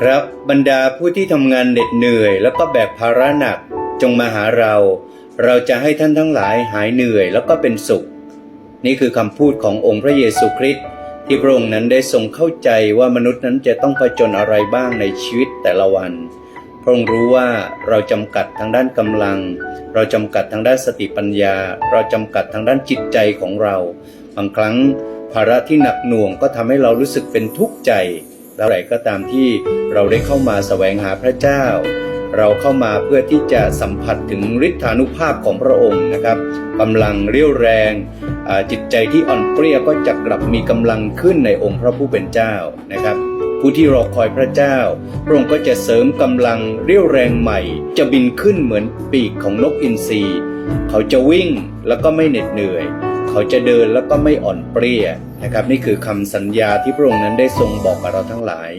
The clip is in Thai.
ครับบรรดาผู้ที่ทำงานเหน็ดเหนื่อย แล้วก็แบกภาระหนักจงมาหาเรา เราจะให้ท่านทั้งหลายหายเหนื่อยแล้วก็เป็นสุข นี่คือคำพูดขององค์พระเยซูคริสต์ที่พระองค์นั้นได้ทรงเข้าใจว่ามนุษย์นั้นจะต้องผจญอะไรบ้างในชีวิตแต่ละวัน พระองค์รู้ว่าเราจำกัดทางด้านกำลัง เราจำกัดทางด้านสติปัญญา เราจำกัดทางด้านจิตใจของเรา บางครั้งภาระที่หนักหน่วงก็ทำให้เรารู้สึกเป็นทุกข์ใจ อะไรก็ตามที่เราได้เข้ามาแสวงหาพระเจ้า เราเข้ามาเพื่อที่จะสัมผัสถึงฤทธานุภาพของพระองค์นะครับกำลังเรี่ยวแรงจิตใจที่อ่อนเปรี้ยก็จะกลับมีกำลังขึ้นในองค์พระผู้เป็นเจ้านะครับ ผู้ที่รอคอยพระเจ้า พระองค์ก็จะเสริมกำลังเรี่ยวแรงใหม่ จะบินขึ้นเหมือนปีกของนกอินทรีเขาจะวิ่งแล้วก็ไม่เหน็ดเหนื่อย เขาจะเดินแล้วก็ไม่อ่อนเปรี้ยนะครับ นี่คือคำสัญญาที่พระองค์นั้นได้ทรงบอกกับเราทั้งหลาย